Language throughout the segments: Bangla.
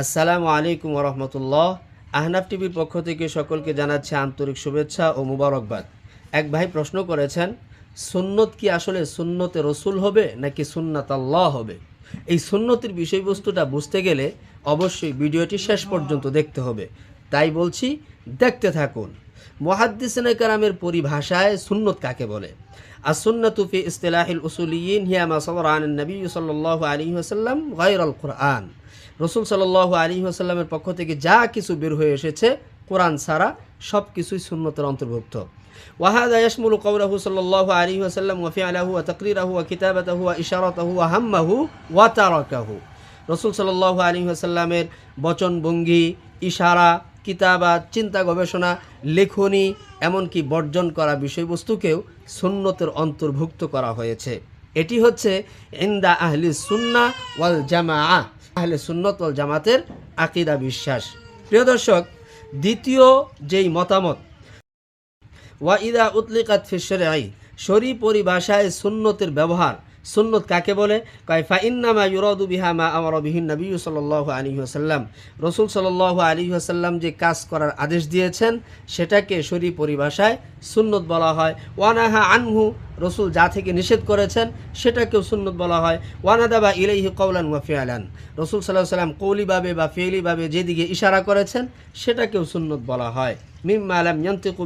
আসসালামু আলাইকুম রহমতুল্লাহ আহনাফ টিভির পক্ষ থেকে সকলকে জানাচ্ছে আন্তরিক শুভেচ্ছা ও মুবারকবাদ। এক ভাই প্রশ্ন করেছেন, সুন্নত কি আসলে সুন্নতে রসুল হবে নাকি সুন্নাত আল্লাহ হবে? এই সুন্নতির বিষয়বস্তুটা বুঝতে গেলে অবশ্যই ভিডিওটি শেষ পর্যন্ত দেখতে হবে। তাই বলছি, দেখতে থাকুন। মহাদ্দিসিনে কারামের পরিভাষায় সুন্নত কাকে বলে? আসুন্নতু ফি ইস্তিলাহিল উসুলিয়িন হিয়া মা সাদারা আন নবী সাল্লাল্লাহু আলাইহি ওয়াসাল্লাম গায়রাল কুরআন। রসুল সাল আলী আসাল্লামের পক্ষ থেকে যা কিছু বের হয়ে এসেছে, কোরআন ছাড়া সব কিছুই সুন্নতের অন্তর্ভুক্ত। ওয়াহাদ আয়াসমুল কৌরাহু সাল আলী আসাল্লাম ওয়াফি আলাহু ওয়া তকরিরাহু ওয়া কিতাবাতাহু ওয়া ইশারতাহু হাম্মাহু ওয়া তারকাহু। রসুল সাল আলী আসাল্লামের বচনভঙ্গি, ইশারা, কিতাবাত, চিন্তা গবেষণা, লেখনী, এমনকি বর্জন করা বিষয়বস্তুকেও সুন্নতের অন্তর্ভুক্ত করা হয়েছে। এটি হচ্ছে ইন্দা আহলি সুন্না ওয়াল জামা আহলে সুন্নত ওয়াল জামাতের আকিদা বিশ্বাস। প্রিয় দর্শক, দ্বিতীয় যেই মতামত, ওয়া ইদা উতলিকাত ফিসরাই শরী পরিভাষায় সুন্নতের ব্যবহার, সুন্নত কাকে বলে? কয়, ফা ইন্নামা ইউরাদু বিহা মা আমার বিহিন নবী সাল্লাল্লাহু আলাইহি ওয়াসাল্লাম। রসুল সাল্লাল্লাহু আলাইহি ওয়াসাল্লাম যে কাজ করার আদেশ দিয়েছেন, সেটাকে শরী পরিভাষায় সুন্নত বলা হয়। ওয়ানাহা আনহু রসুল যা থেকে নিষেধ করেছেন সেটাকেও সুন্নত বলা হয়। ওয়ানাদা বা ইলাইহি কৌলান ওয়া ফিয়ালান রসুল সাল্লাহ সাল্লাম কৌলিভাবে বা ফেলিভাবে যেদিকে ইশারা করেছেন সেটাকেও সুন্নত বলা হয়। মিম্মা আলাম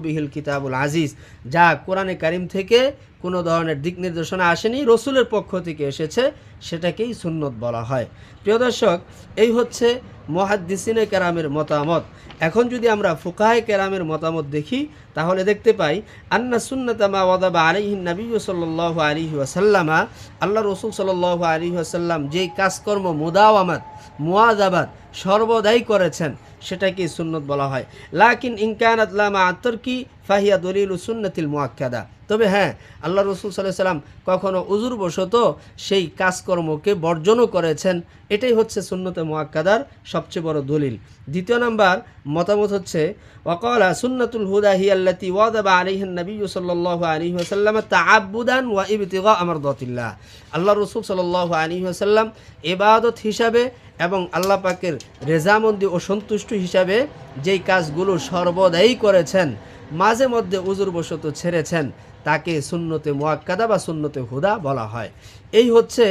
বিহিল কিতাবুল আজিজ। যা কোরআনে কারিম থেকে কোনো ধরনের দিক নির্দেশনা আসেনি, রসুলের পক্ষ থেকে এসেছে, সেটাকেই সুন্নত বলা হয়। প্রিয় দর্শক, এই হচ্ছে মহাদ্দিসিনে কেরামের মতামত। এখন যদি আমরা ফুকাহে কেরামের মতামত দেখি, তাহলে দেখতে পাই, আন্না সুন্নতামা ওয়াদাবা আলিহিন নবী সাল্লাহ আলিহি ওয়াসাল্লামা, আল্লাহ রসুল সাল্লাহ আলিহি ওয়াসাল্লাম যেই কাজকর্ম মুদাওয়ামাত মুয়াদাবাদ সর্বদাই করেছেন সেটাকে সুন্নত বলা হয়। লাকিন ইনকানাত লামা আত্তরকি ফাহিয়া দলিল সুন্নতিল মুয়াক্কাদা তবে হ্যাঁ আল্লাহ রসুল সাল্লাহ সাল্লাম কখনো উজুর বশত সেই কাজকর্মকে বর্জনও করেছেন। এটাই হচ্ছে সুন্নতে মুয়াক্কাদার সবচেয়ে বড় দলিল। দ্বিতীয় নাম্বার, মতামত হচ্ছে, ওয়াকালা সুন্নাতুল হুদা হিয়াল্লাতি ওয়াদাবা আলাইহিন নবী সাল্লাল্লাহু আলাইহি ওয়াসাল্লাম তাআব্বুদান ওয়া ইবতিগা আমরদাতিল্লাহ। আল্লাহ রসুল সাল্লাল্লাহু আলাইহি ওয়াসাল্লাম এবাদত হিসাবে এবং আল্লাহ পাকের রেজামন্দি ও সন্তুষ্ট হিসাবে যেই কাজগুলো সর্বদাই করেছেন মাঝে মধ্যে উজুরবশত ছেড়েছেন, তাকে সুন্নতে মোয়াক্কাদা বা সুন্নতে হুদা বলা হয়। এই হচ্ছে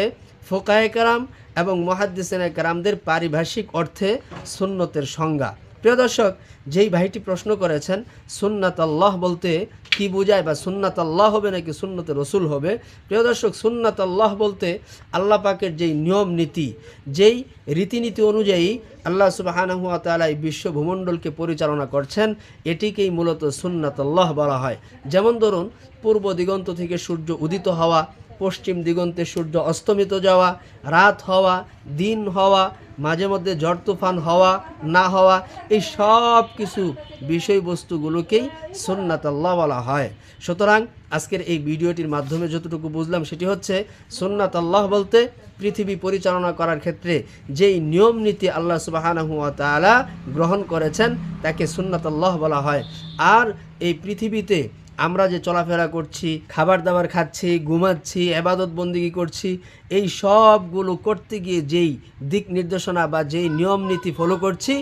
ফোকায়ে কারাম এবং মহাদ্দিসেনে কারামদের পারিভাষিক অর্থে সুন্নতের সংজ্ঞা। প্রিয় দর্শক, যেই ভাইটি প্রশ্ন করেছেন সুন্নাত আল্লাহ বলতে কি বোঝায় বা সুন্নাত আল্লাহ হবে নাকি সুন্নতে রসুল হবে? প্রিয় দর্শক সুন্নাত আল্লাহ বলতে আল্লাহ পাকের যেই নিয়ম নীতি, যেই রীতিনীতি অনুযায়ী আল্লাহ সুবাহানহুয়া তালা এই বিশ্ব ভূমণ্ডলকে পরিচালনা করছেন, এটিকেই মূলত সুন্নাত আল্লাহ বলা হয়। যেমন ধরুন, পূর্ব দিগন্ত থেকে সূর্য উদিত হওয়া পশ্চিম দিগন্তে সূর্য অস্তমিত যাওয়া, রাত হওয়া, দিন হওয়া, মাঝে মধ্যে ঝড় তুফান হওয়া, না হওয়া, এই সব কিছু বিষয়বস্তুগুলোকেই সুন্নাত আল্লাহ বলা হয়। সুতরাং আজকের এই ভিডিওটির মাধ্যমে যতটুকু বুঝলাম সেটি হচ্ছে সুন্নাত আল্লাহ বলতে পৃথিবী পরিচালনা করার ক্ষেত্রে যেই নিয়ম নীতি আল্লাহ সুবাহানাহু তাআলা গ্রহণ করেছেন, তাকে সুন্নাত আল্লাহ বলা হয়। আর এই পৃথিবীতে আমরা যে চলাফেরা করছি খাবার দাবার খাচ্ছি, ঘুমাচ্ছি আবাদত বন্দিগি করছি, এই সবগুলো করতে গিয়ে যেই দিক নির্দেশনা বা যেই নিয়ম নীতি ফলো করছি,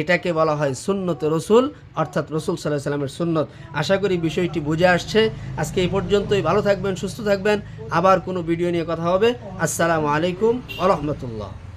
এটাকে বলা হয় সুন্নত রসুল, অর্থাৎ রসুল সাল্লাহ সাল্লামের সুন্নত। আশা করি বিষয়টি বুঝে আসছে। আজকে এই পর্যন্তই, ভালো থাকবেন, সুস্থ থাকবেন। আবার কোনো ভিডিও নিয়ে কথা হবে। আসসালামু আলাইকুম আ